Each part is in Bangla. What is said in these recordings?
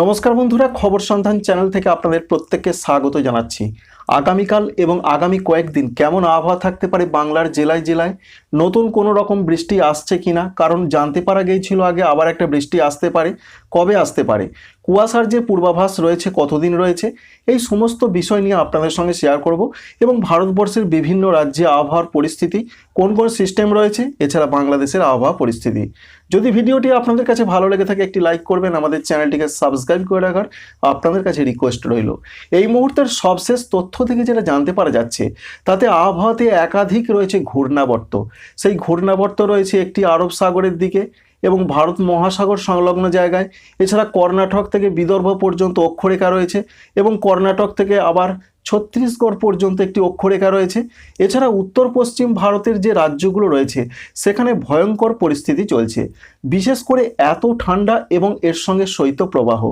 নমস্কার বন্ধুরা, খবর সন্ধান চ্যানেল থেকে আপনাদের প্রত্যেককে স্বাগত জানাচ্ছি। আগামীকাল এবং আগামী কয়েকদিন কেমন আবহাওয়া থাকতে পারে বাংলার জেলায় জেলায়? নতুন কোনো রকম বৃষ্টি আসছে কি না কারণ জানতে পারা গিয়েছিল আগে আবার একটা বৃষ্টি আসতে পারে। কবে আসতে পারে? কুয়াশার যে পূর্বাভাস রয়েছে, কতদিন রয়েছে? এই সমস্ত বিষয় নিয়ে আপনাদের সঙ্গে শেয়ার করব এবং ভারতবর্ষের বিভিন্ন রাজ্যে আবহাওয়ার পরিস্থিতি, কোন কোন সিস্টেম রয়েছে? এছাড়া বাংলাদেশের আবহাওয়া পরিস্থিতি। যদি ভিডিওটি আপনাদের কাছে ভালো লেগে থাকে, একটি লাইক করবেন, আমাদের চ্যানেলটিকে সাবস্ক্রাইব করে রাখার আপনাদের কাছে রিকোয়েস্ট রইল। এই মুহূর্তের সবশেষ তথ্য থেকে যেটা জানতে পারা যাচ্ছে, তাতে আবহাওয়াতে একাধিক রয়েছে ঘূর্ণাবর্ত। সেই ঘূর্ণাবর্ত রয়েছে একটি আরব সাগরের দিকে এবং ভারত মহাসাগর সংলগ্ন জায়গায়। এছাড়া কর্ণাটক থেকে বিদর্ভ পর্যন্ত অক্ষরেখা রয়েছে এবং কর্ণাটক থেকে আবার ছত্তিশগড় পর্যন্ত একটি অক্ষরেখা রয়েছে। এছাড়া উত্তর পশ্চিম ভারতের যে রাজ্যগুলো রয়েছে, সেখানে ভয়ঙ্কর পরিস্থিতি চলছে। বিশেষ করে এত ঠান্ডা এবং এর সঙ্গে শৈত্যপ্রবাহ।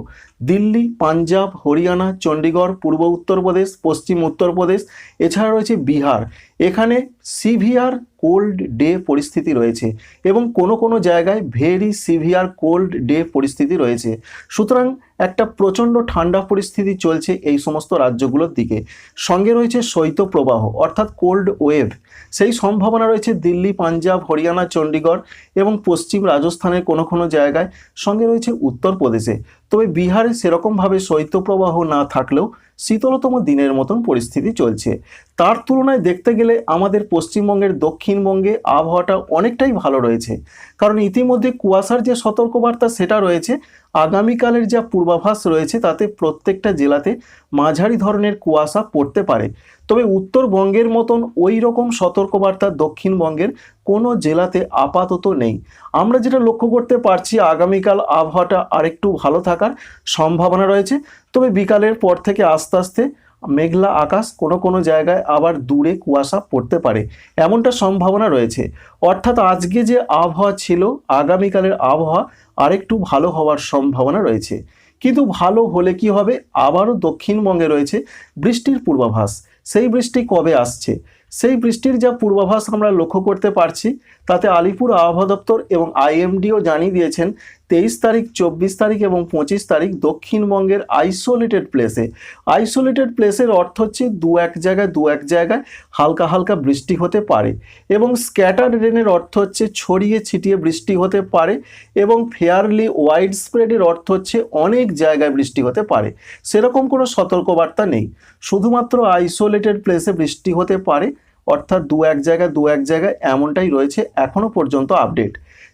দিল্লি, পাঞ্জাব, হরিয়ানা, চণ্ডীগড়, পূর্ব উত্তরপ্রদেশ পশ্চিম উত্তরপ্রদেশ এছাড়া রয়েছে বিহার। এখানে সিভিয়ার কোল্ড ডে পরিস্থিতি রয়েছে এবং কোনো কোনো জায়গায় ভেরি সিভিয়ার কোল্ড ডে পরিস্থিতি রয়েছে। সুতরাং একটা প্রচণ্ড ঠান্ডা পরিস্থিতি চলছে এই সমস্ত রাজ্যগুলোর দিকে। সঙ্গে রয়েছে শৈত্যপ্রবাহ, অর্থাৎ কোল্ড ওয়েভ সেই সম্ভাবনা রয়েছে দিল্লি, পাঞ্জাব, হরিয়ানা, চণ্ডীগড় এবং পশ্চিম রাজস্থানের কোনো কোনো জায়গায়। সঙ্গে রয়েছে উত্তরপ্রদেশে। তবে বিহারে সেরকমভাবে শৈত্যপ্রবাহ না থাকলেও শীতলতম দিনের মতন পরিস্থিতি চলছে। তার তুলনায় দেখতে গেলে আমাদের পশ্চিমবঙ্গের দক্ষিণবঙ্গে আবহাওয়াটা অনেকটাই ভালো রয়েছে। কারণ ইতিমধ্যে কুয়াশার যে সতর্কবার্তা সেটা রয়েছে, আগামীকালের যা পূর্বাভাস রয়েছে তাতে প্রত্যেকটা জেলাতে মাঝারি ধরনের কুয়াশা পড়তে পারে। তবে উত্তরবঙ্গের মতন ওই রকম সতর্কবার্তা দক্ষিণবঙ্গের কোনো জেলাতে আপাতত নেই। আমরা যেটা লক্ষ্য করতে পারছি, আগামীকাল আবহাওয়াটা আরেকটু ভালো থাকার সম্ভাবনা রয়েছে। তবে বিকালের পর থেকে আস্তে আস্তে মেঘলা আকাশ কোনো কোনো জায়গায় আবার দূরে কুয়াশা পড়তে পারে, এমনটা সম্ভাবনা রয়েছে। অর্থাৎ আজকে যে আবহাওয়া ছিল, আগামীকালের আবহাওয়া আরেকটু ভালো হওয়ার সম্ভাবনা রয়েছে। কিন্তু ভালো হলে কি হবে? আবারও দক্ষিণবঙ্গে রয়েছে বৃষ্টির পূর্বাভাস। সেই বৃষ্টি কবে আসছে? সেই বৃষ্টির যা পূর্বাভাস আমরা লক্ষ্য করতে পারছি, তাতে আলিপুর আবহাওয়া দপ্তর এবং আইএমডিও জানিয়ে দিয়েছেন তেইশ তারিখ, চব্বিশ তারিখ এবং পঁচিশ তারিখ দক্ষিণবঙ্গের আইসোলেটেড প্লেসে আইসোলেটেড প্লেসের অর্থ হচ্ছে দু এক জায়গায়, দু এক জায়গায় হালকা হালকা বৃষ্টি হতে পারে এবং স্ক্যাটার্ড রেনের অর্থ হচ্ছে ছড়িয়ে ছিটিয়ে বৃষ্টি হতে পারে এবং ফেয়ারলি ওয়াইড স্প্রেডের অর্থ হচ্ছে অনেক জায়গায় বৃষ্টি হতে পারে। সেরকম কোনো সতর্কবার্তা নেই। শুধুমাত্র আইসোলেটেড প্লেসে বৃষ্টি হতে পারে, অর্থাৎ দু এক জায়গায়, দু এক জায়গায় এমনটাই রয়েছে এখনও পর্যন্ত আপডেট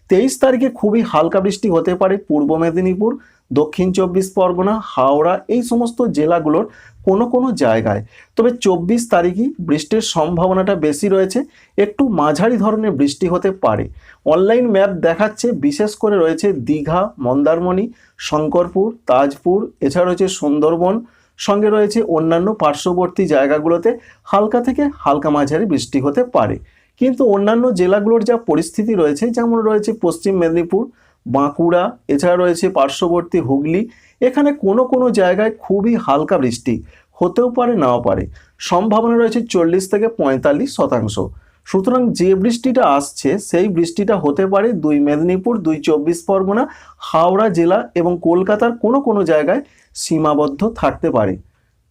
তেইশ তারিখে খুবই হালকা বৃষ্টি হতে পারে পূর্ব মেদিনীপুর, দক্ষিণ চব্বিশ পরগনা, হাওড়া, এই সমস্ত জেলাগুলোর কোনো কোনো জায়গায়। তবে চব্বিশ তারিখই বৃষ্টির সম্ভাবনাটা বেশি রয়েছে, একটু মাঝারি ধরনের বৃষ্টি হতে পারে। অনলাইন ম্যাপ দেখাচ্ছে, বিশেষ করে রয়েছে দীঘা, মন্দারমণি, শঙ্করপুর, তাজপুর, এছাড়া রয়েছে সুন্দরবন, সঙ্গে রয়েছে অন্যান্য পার্শ্ববর্তী জায়গাগুলোতে হালকা থেকে হালকা মাঝারি বৃষ্টি হতে পারে। কিন্তু অন্যান্য জেলাগুলোর যা পরিস্থিতি রয়েছে, যেমন রয়েছে পশ্চিম মেদিনীপুর, বাঁকুড়া, এছাড়া রয়েছে পার্শ্ববর্তী হুগলি, এখানে কোনো কোনো জায়গায় খুবই হালকা বৃষ্টি, হতেও পারে, নাও পারে। সম্ভাবনা রয়েছে চল্লিশ থেকে পঁয়তাল্লিশ শতাংশ। সুতরাং যে বৃষ্টিটা আসছে, সেই বৃষ্টিটা হতে পারে দুই মেদিনীপুর, দুই চব্বিশ পরগনা, হাওড়া জেলা এবং কলকাতার কোনো কোনো জায়গায় সীমাবদ্ধ থাকতে পারে।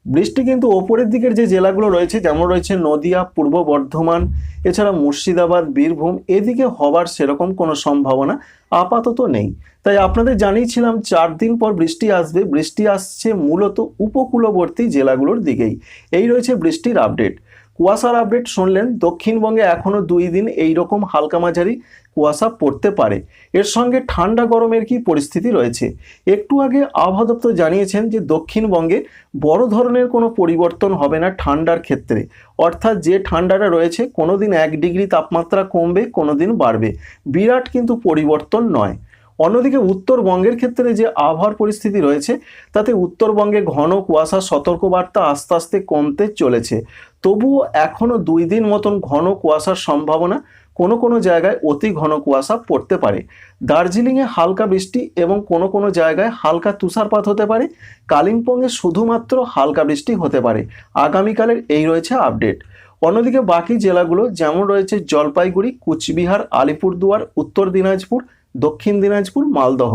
বৃষ্টি কিন্তু ওপরের দিকের যে জেলাগুলো রয়েছে, যেমন রয়েছে নদিয়া, পূর্ব বর্ধমান, এছাড়া মুর্শিদাবাদ, বীরভূম, এদিকে হবার সেরকম কোনো সম্ভাবনা আপাতত নেই। তাই আপনাদের জানিয়েছিলাম, চার দিন পর বৃষ্টি আসবে। বৃষ্টি আসছে মূলত উপকূলবর্তী জেলাগুলোর দিকেই। এই রয়েছে বৃষ্টির আপডেট কুয়াশার আপডেট শুনলেন, দক্ষিণবঙ্গে এখনও দুই দিন এই রকম হালকা মাঝারি কুয়াশা পড়তে পারে। এর সঙ্গে ঠান্ডা গরমের কি পরিস্থিতি রয়েছে? একটু আগে আবহাওয়া দপ্তর জানিয়েছেন যে, দক্ষিণবঙ্গে বড় ধরনের কোনো পরিবর্তন হবে না ঠান্ডার ক্ষেত্রে। অর্থাৎ যে ঠান্ডাটা রয়েছে কোনো দিন এক ডিগ্রি তাপমাত্রা কমবে কোনো দিন বাড়বে। বিরাট কিন্তু পরিবর্তন নয়। অন্যদিকে উত্তরবঙ্গের ক্ষেত্রে যে আবহাওয়ার পরিস্থিতি রয়েছে, তাতে উত্তরবঙ্গে ঘন কুয়াশা, সতর্কবার্তা আস্তে আস্তে কমতে চলেছে। তবুও এখনও দুই দিন মতন ঘন কুয়াশার সম্ভাবনা কোনো কোনো জায়গায় অতি ঘন কুয়াশা পড়তে পারে। দার্জিলিংয়ে হালকা বৃষ্টি এবং কোনো কোনো জায়গায় হালকা তুষারপাত হতে পারে। কালিম্পংয়ে শুধুমাত্র হালকা বৃষ্টি হতে পারে। আগামীকালের এই রয়েছে আপডেট। অন্যদিকে বাকি জেলাগুলো যেমন রয়েছে জলপাইগুড়ি, কুচবিহার, আলিপুরদুয়ার, উত্তর দিনাজপুর দক্ষিণ দিনাজপুর, মালদহ।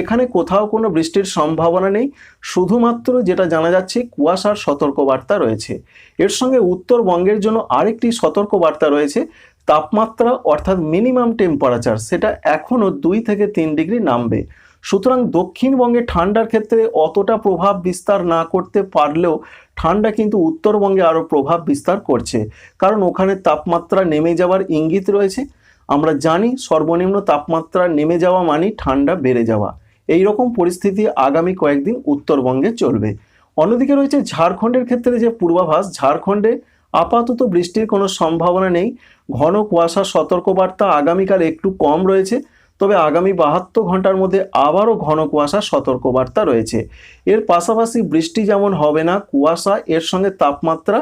এখানে কোথাও কোনো বৃষ্টির সম্ভাবনা নেই, শুধুমাত্র যেটা জানা যাচ্ছে কুয়াশার সতর্কবার্তা রয়েছে। এর সঙ্গে উত্তরবঙ্গের জন্য আরেকটি সতর্কবার্তা রয়েছে, তাপমাত্রা অর্থাৎ মিনিমাম টেম্পারেচার, সেটা এখনও দুই থেকে তিন ডিগ্রি নামবে। সুতরাং দক্ষিণবঙ্গে ঠান্ডার ক্ষেত্রে অতটা প্রভাব বিস্তার না করতে পারলেও ঠান্ডা কিন্তু উত্তরবঙ্গে আরও প্রভাব বিস্তার করছে। কারণ ওখানে তাপমাত্রা নেমে যাওয়ার ইঙ্গিত রয়েছে। আমরা জানি সর্বনিম্ন তাপমাত্রা নেমে যাওয়া মানেই ঠান্ডা বেড়ে যাওয়া। এই রকম পরিস্থিতি আগামী কয়েকদিন উত্তরবঙ্গে চলবে। অন্যদিকে রয়েছে ঝাড়খণ্ডের ক্ষেত্রে যে পূর্বাভাস, ঝাড়খণ্ডে আপাতত বৃষ্টির কোনো সম্ভাবনা নেই। ঘন কুয়াশা, সতর্কবার্তা আগামীকাল একটু কম রয়েছে, তবে আগামী বাহাত্তর ঘণ্টার মধ্যে আবারও ঘন কুয়াশা, সতর্কবার্তা রয়েছে। এর পাশাপাশি বৃষ্টি যেমন হবে না, কুয়াশা, এর সঙ্গে তাপমাত্রা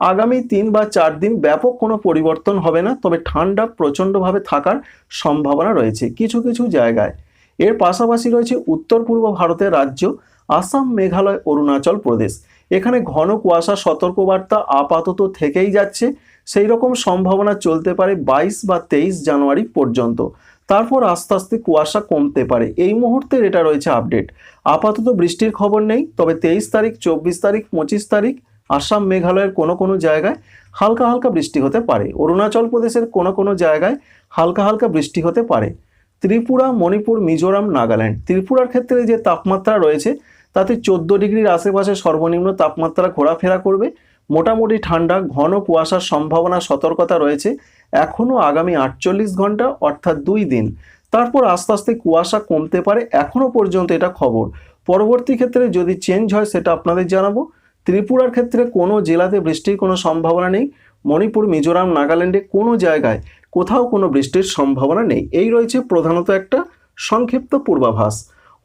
আগামী তিন বা চার দিন ব্যাপক কোনো পরিবর্তন হবে না, তবে ঠান্ডা প্রচণ্ডভাবে থাকার সম্ভাবনা রয়েছে কিছু কিছু জায়গায়। এর পাশাপাশি রয়েছে উত্তর পূর্ব ভারতের রাজ্য, আসাম, মেঘালয়, অরুণাচল প্রদেশ। এখানে ঘন কুয়াশা, সতর্কবার্তা আপাতত থেকেই যাচ্ছে। সেই রকম সম্ভাবনা চলতে পারে বাইশ বা তেইশ জানুয়ারি পর্যন্ত। তারপর আস্তে আস্তে কুয়াশা কমতে পারে। এই মুহূর্তের এটা রয়েছে আপডেট। আপাতত বৃষ্টির খবর নেই, তবে তেইশ তারিখ, চব্বিশ তারিখ, পঁচিশ তারিখ আসাম মেঘালয়ের কোনো কোনো জায়গায় হালকা হালকা বৃষ্টি হতে পারে। অরুণাচল প্রদেশের কোনো কোনো জায়গায় হালকা হালকা বৃষ্টি হতে পারে। ত্রিপুরা, মণিপুর, মিজোরাম, নাগাল্যান্ড। ত্রিপুরার ক্ষেত্রে যে তাপমাত্রা রয়েছে, তাতে চোদ্দ ডিগ্রির আশেপাশে সর্বনিম্ন তাপমাত্রা ঘোরাফেরা করবে। মোটামুটি ঠান্ডা, ঘন কুয়াশার সম্ভাবনা, সতর্কতা রয়েছে এখনও আগামী আটচল্লিশ ঘণ্টা, অর্থাৎ দুই দিন। তারপর আস্তে আস্তে কুয়াশা কমতে পারে এখনও পর্যন্ত এটা খবর। পরবর্তী ক্ষেত্রে যদি চেঞ্জ হয়, সেটা আপনাদের জানাব। ত্রিপুরার ক্ষেত্রে কোনো জেলাতে বৃষ্টির কোনো সম্ভাবনা নেই। মণিপুর, মিজোরাম, নাগাল্যান্ডে কোনো জায়গায় কোথাও কোনো বৃষ্টির সম্ভাবনা নেই। এই রয়েছে প্রধানত একটা সংক্ষিপ্ত পূর্বাভাস।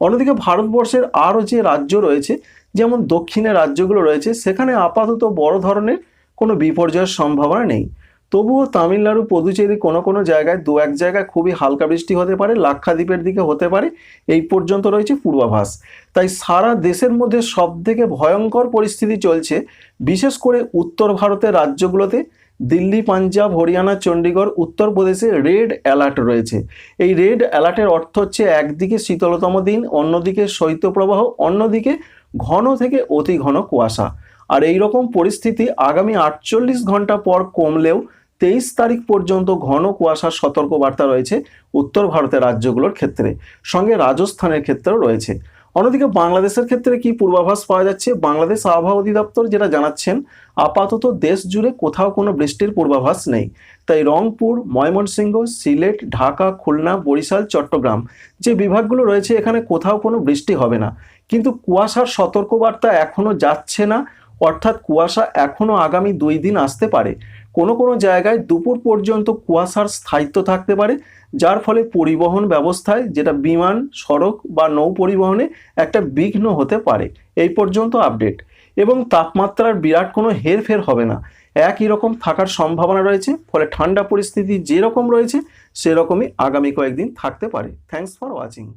অন্যদিকে ভারতবর্ষের আরও যে রাজ্য রয়েছে, যেমন দক্ষিণে রাজ্যগুলো রয়েছে, সেখানে আপাতত বড় ধরনের কোনো বিপর্যয়ের সম্ভাবনা নেই। তবুও তামিলনাড়ু পদুচেরি কোনো কোনো জায়গায় দু এক জায়গায় খুবই হালকা বৃষ্টি হতে পারে, লাক্ষাদ্বীপের দিকে হতে পারে, এই পর্যন্ত রয়েছে পূর্বাভাস। তাই সারা দেশের মধ্যে সবথেকে ভয়ঙ্কর পরিস্থিতি চলছে, বিশেষ করে উত্তর ভারতের রাজ্যগুলোতে। দিল্লি, পাঞ্জাব, হরিয়ানা চণ্ডীগড় উত্তরপ্রদেশে রেড অ্যালার্ট রয়েছে। এই রেড অ্যালার্টের অর্থ হচ্ছে একদিকে শীতলতম দিন, অন্যদিকে শৈত্যপ্রবাহ, অন্যদিকে ঘন থেকে অতি ঘন কুয়াশা। আর এই রকম পরিস্থিতি আগামী আটচল্লিশ ঘণ্টা পর কমলেও তেইশ তারিখ পর্যন্ত ঘন কুয়াশার সতর্কবার্তা রয়েছে উত্তর ভারতের রাজ্যগুলোর ক্ষেত্রে, সঙ্গে রাজস্থানের ক্ষেত্রেও রয়েছে। অন্যদিকে বাংলাদেশের ক্ষেত্রে কি পূর্বাভাস পাওয়া যাচ্ছে? বাংলাদেশ আবহাওয়া অধিদপ্তর যেটা জানাচ্ছেন, আপাতত দেশ জুড়ে কোথাও কোনো বৃষ্টির পূর্বাভাস নেই। তাই রংপুর, ময়মনসিংহ, সিলেট, ঢাকা, খুলনা, বরিশাল, চট্টগ্রাম যে বিভাগগুলো রয়েছে এখানে কোথাও কোনো বৃষ্টি হবে না। কিন্তু কুয়াশার সতর্কবার্তা এখনও যাচ্ছে না। অর্থাৎ কুয়াশা এখনও আগামী দুই দিন আসতে পারে। কোনো কোনো জায়গায় দুপুর পর্যন্ত কুয়াশার স্থায়িত্ব থাকতে পারে, যার ফলে পরিবহন ব্যবস্থায়, যেটা বিমান, সড়ক বা নৌ পরিবহনে একটা বিঘ্ন হতে পারে। এই পর্যন্ত আপডেট। এবং তাপমাত্রার বিরাট কোনো হেরফের হবে না। একই রকম থাকার সম্ভাবনা রয়েছে, ফলে ঠান্ডা পরিস্থিতি যেরকম রয়েছে, সেরকমই আগামী কয়েকদিন থাকতে পারে। Thanks for watching